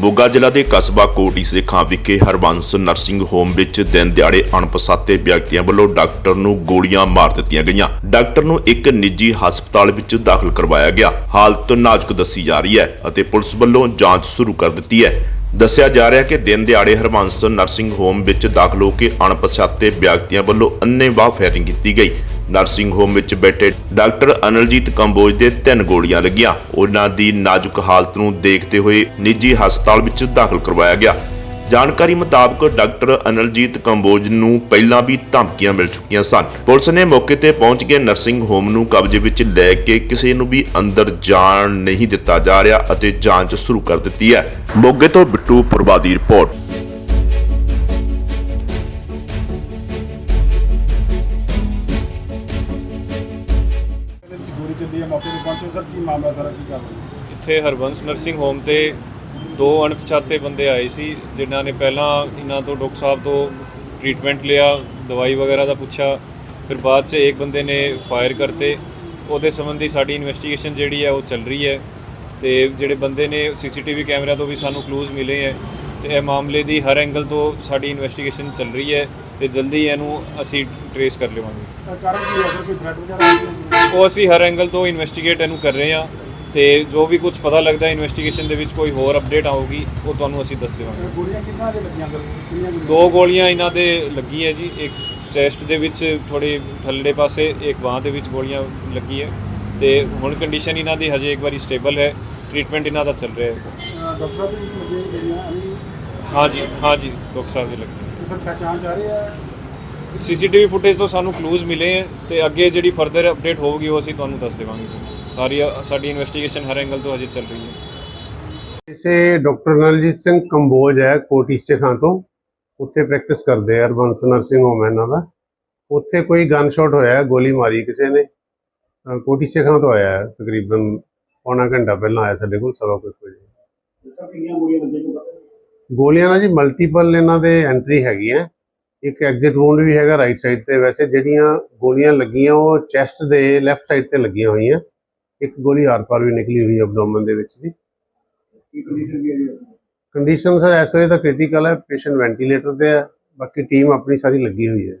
ਮੋਗਾ ਜ਼ਿਲ੍ਹਾ ਦੇ ਕਸਬਾ ਕੋਟੀ ਸੇਖਾਂ ਵਿਖੇ ਹਰਬੰਸ ਨਰਸਿੰਗ ਹੋਮ ਵਿੱਚ ਦਿਨ ਦਿਹਾੜੇ ਅਣਪਛਾਤੇ ਵਿਅਕਤੀਆਂ ਵੱਲੋਂ ਡਾਕਟਰ ਨੂੰ ਗੋਲੀਆਂ ਮਾਰ ਦਿੱਤੀਆਂ ਗਈਆਂ। ਡਾਕਟਰ ਨੂੰ ਇੱਕ ਨਿੱਜੀ ਹਸਪਤਾਲ ਵਿੱਚ ਦਾਖਲ ਕਰਵਾਇਆ ਗਿਆ। ਹਾਲਤ ਨਾਜ਼ੁਕ ਦੱਸੀ ਜਾ ਰਹੀ ਹੈ ਅਤੇ ਪੁਲਿਸ ਵੱਲੋਂ ਜਾਂਚ ਸ਼ੁਰੂ ਕਰ ਦਿੱਤੀ ਹੈ। ਦੱਸਿਆ ਜਾ ਰਿਹਾ ਕਿ ਦਿਨ ਦਿਹਾੜੇ ਹਰਬੰਸ ਨਰਸਿੰਗ ਹੋਮ ਵਿੱਚ ਦਾਖਲ ਹੋ ਕੇ ਅਣਪਛਾਤੇ ਵਿਅਕਤੀਆਂ ਵੱਲੋਂ ਅੰਨ੍ਹੇਵਾਹ ਫਾਇਰਿੰਗ ਕੀਤੀ ਗਈ। ਨਰਸਿੰਗ ਹੋਮ ਵਿੱਚ ਬੈਠੇ ਡਾਕਟਰ ਅਨਲਜੀਤ ਕੰਬੋਜ ਦੇ ਤਿੰਨ ਗੋਲੀਆਂ ਲੱਗੀਆਂ। ਉਹਨਾਂ ਦੀ ਨਾਜ਼ੁਕ ਹਾਲਤ ਨੂੰ ਦੇਖਦੇ ਹੋਏ ਨਿੱਜੀ ਹਸਪਤਾਲ ਵਿੱਚ ਦਾਖਲ ਕਰਵਾਇਆ ਗਿਆ। ਜਾਣਕਾਰੀ ਮੁਤਾਬਕ ਡਾਕਟਰ ਅਨਲਜੀਤ ਕੰਬੋਜ ਨੂੰ ਪਹਿਲਾਂ ਵੀ ਧਮਕੀਆਂ ਮਿਲ ਚੁੱਕੀਆਂ ਸਨ। ਪੁਲਿਸ ਨੇ ਮੌਕੇ ਤੇ ਪਹੁੰਚ ਕੇ ਨਰਸਿੰਗ ਹੋਮ ਨੂੰ ਕਬਜ਼ੇ ਵਿੱਚ ਲੈ ਕੇ ਕਿਸੇ ਨੂੰ ਵੀ ਅੰਦਰ ਜਾਣ ਨਹੀਂ ਦਿੱਤਾ ਜਾ ਰਿਹਾ ਅਤੇ ਜਾਂਚ ਸ਼ੁਰੂ ਕਰ ਦਿੱਤੀ ਹੈ। ਮੋਗੇ ਤੋਂ ਬਿੱਟੂ ਪੁਰਬਾ ਦੀ ਰਿਪੋਰਟ। ਮੌਕੇ ਤੇ ਪਹੁੰਚੇ ਸਰ ਕੀ ਮਾਮਲਾ ਸਾਰਾ ਕੀ ਕਰ ਰਹੇ ਇੱਥੇ ਹਰਬੰਸ ਨਰਸਿੰਗ ਹੋਮ ਤੇ ਦੋ ਅਣਪਛਾਤੇ ਬੰਦੇ ਆਏ ਸੀ ਜਿਨ੍ਹਾਂ ਨੇ ਪਹਿਲਾਂ ਇਹਨਾਂ ਤੋਂ ਡਾਕਟਰ ਸਾਹਿਬ ਤੋਂ ਟ੍ਰੀਟਮੈਂਟ ਲਿਆ ਦਵਾਈ ਵਗੈਰਾ ਦਾ ਪੁੱਛਿਆ ਫਿਰ ਬਾਅਦ 'ਚ ਇੱਕ ਬੰਦੇ ਨੇ ਫਾਇਰ ਕਰਤੇ। ਉਹਦੇ ਸੰਬੰਧੀ ਸਾਡੀ ਇਨਵੈਸਟੀਗੇਸ਼ਨ ਜਿਹੜੀ ਹੈ ਉਹ ਚੱਲ ਰਹੀ ਹੈ। ਤੇ ਜਿਹੜੇ ਬੰਦੇ ਨੇ ਸੀਸੀਟੀਵੀ ਕੈਮਰਾ ਤੋਂ ਵੀ ਸਾਨੂੰ ਕਲੂਜ਼ ਮਿਲੇ ਹੈ ਤੇ ਇਹ ਮਾਮਲੇ ਦੀ ਹਰ ਐਂਗਲ ਤੋਂ ਸਾਡੀ ਇਨਵੈਸਟੀਗੇਸ਼ਨ ਚੱਲ ਰਹੀ ਹੈ ਤੇ ਜਲਦੀ ਇਹਨੂੰ ਅਸੀਂ ਟਰੇਸ ਕਰ ਲਵਾਂਗੇ। ਕਾਰਨ ਕੀ ਹੈ? ਸਰ ਕੋਈ ਥ੍ਰੈਟ ਵਗੈਰਾ ਉਹ ਅਸੀਂ ਹਰ ਐਂਗਲ ਤੋਂ ਇਨਵੈਸਟੀਗੇਟ ਇਹਨੂੰ ਕਰ ਰਹੇ ਹਾਂ ਤੇ ਜੋ ਵੀ ਕੁਝ ਪਤਾ ਲੱਗਦਾ ਇਨਵੈਸਟੀਗੇਸ਼ਨ ਦੇ ਵਿੱਚ ਕੋਈ ਹੋਰ ਅਪਡੇਟ ਆਊਗੀ ਉਹ ਤੁਹਾਨੂੰ ਅਸੀਂ ਦੱਸ ਦੇਵਾਂਗੇ। ਇਹ ਗੋਲੀਆਂ ਕਿੰਨਾ ਦੇ ਲੱਗੀਆਂ ਸਰ ਕਿੰਨੀਆਂ ਗੋਲੀਆਂ? ਦੋ ਗੋਲੀਆਂ ਇਹਨਾਂ ਦੇ ਲੱਗੀ ਹੈ ਜੀ ਇੱਕ ਚੈਸਟ ਦੇ ਵਿੱਚ ਥੋੜੀ ਥੱਲੜੇ ਪਾਸੇ ਇੱਕ ਬਾਹ ਦੇ ਵਿੱਚ ਗੋਲੀਆਂ ਲੱਗੀ ਹੈ ਤੇ ਹੁਣ ਕੰਡੀਸ਼ਨ ਇਹਨਾਂ ਦੀ ਹਜੇ ਇੱਕ ਵਾਰੀ ਸਟੇਬਲ ਹੈ ਟ੍ਰੀਟਮੈਂਟ ਇਹਨਾਂ ਦਾ ਚੱਲ ਰਿਹਾ ਹੈ। ਡਾਕਟਰ ਸਾਹਿਬ ਦੀ ਲੱਗੀ ਗੋਲੀਆਂ ਹਾਂਜੀ ਹਾਂਜੀ ਡਾਕਟਰ ਸਾਹਿਬ ਦੀ ਲੱਗੀ ਸਰ ਪਹਿਚਾਣ ਚ ਆ ਰਹੀ ਹੈ ਸੀਸੀਟੀਵੀ ਫੁਟੇਜ ਤੋਂ ਸਾਨੂੰ ਕਲੂਜ਼ ਮਿਲੇ ਹੈ ਤੇ ਅੱਗੇ ਜਿਹੜੀ ਫਰਦਰ ਅਪਡੇਟ ਹੋਊਗੀ ਉਹ ਅਸੀਂ ਤੁਹਾਨੂੰ ਦੱਸ ਦੇਵਾਂਗੇ ਸਾਰੀ ਸਾਡੀ ਇਨਵੈਸਟੀਗੇਸ਼ਨ ਹਰ ਐਂਗਲ ਤੋਂ ਹਜੇ ਚੱਲ ਰਹੀ ਹੈ। ਇਸੇ ਡਾਕਟਰ ਨਲਜੀਤ ਸਿੰਘ ਕੰਬੋਜ ਹੈ ਕੋਟੀ ਸਿੱਖਾਂ ਤੋਂ। ਉੱਥੇ ਪ੍ਰੈਕਟਿਸ ਕਰਦੇ ਆ ਹਰਬੰਸ ਨਰਸਿੰਗ ਹੋਮ ਹੈ ਇਹਨਾਂ ਦਾ। ਉੱਥੇ ਕੋਈ ਗਨ ਸ਼ਾਟ ਹੋਇਆ ਹੈ, ਗੋਲੀ ਮਾਰੀ ਕਿਸੇ ਨੇ। ਕੋਟੀ ਸਿੱਖਾਂ ਤੋਂ ਆਇਆ ਹੈ, ਤਕਰੀਬਨ ਪੌਣਾ ਘੰਟਾ ਪਹਿਲਾਂ ਆਇਆ ਸਾਡੇ ਕੋਲ ਸਵਾ ਕੁ ਵਜੇ। ਸਰ ਕਿੰਨੀਆਂ ਗੋਲੀਆਂ ਨਾਲ ਜੀ ਮਲਟੀਪਲ ਇਹਨਾਂ ਦੇ ਐਂਟਰੀ ਹੈਗੀਆਂ। ਇੱਕ ਐਗਜ਼ਿਟ ਵੂੰਡ ਵੀ ਹੈਗਾ ਰਾਈਟ ਸਾਈਡ ਤੇ। ਵੈਸੇ ਜਿਹੜੀਆਂ ਗੋਲੀਆਂ ਲੱਗੀਆਂ ਉਹ ਚੈਸਟ ਦੇ ਲੈਫਟ ਸਾਈਡ ਤੇ ਲੱਗੀਆਂ ਹੋਈਆਂ। ਇੱਕ ਗੋਲੀ ਆਰ-ਪਾਰ ਵੀ ਨਿਕਲੀ ਹੋਈ ਐਬਡੋਮਨ ਦੇ ਵਿੱਚ ਦੀ। ਹੈ ਕੰਡੀਸ਼ਨ ਸਰ ਇਸ ਵੇਲੇ ਤਾਂ ਕ੍ਰਿਟੀਕਲ ਹੈ ਪੇਸ਼ੈਂਟ ਵੈਂਟੀਲੇਟਰ ਤੇ ਹੈ। ਬਾਕੀ ਟੀਮ ਆਪਣੀ ਸਾਰੀ ਲੱਗੀ ਹੋਈ ਹੈ।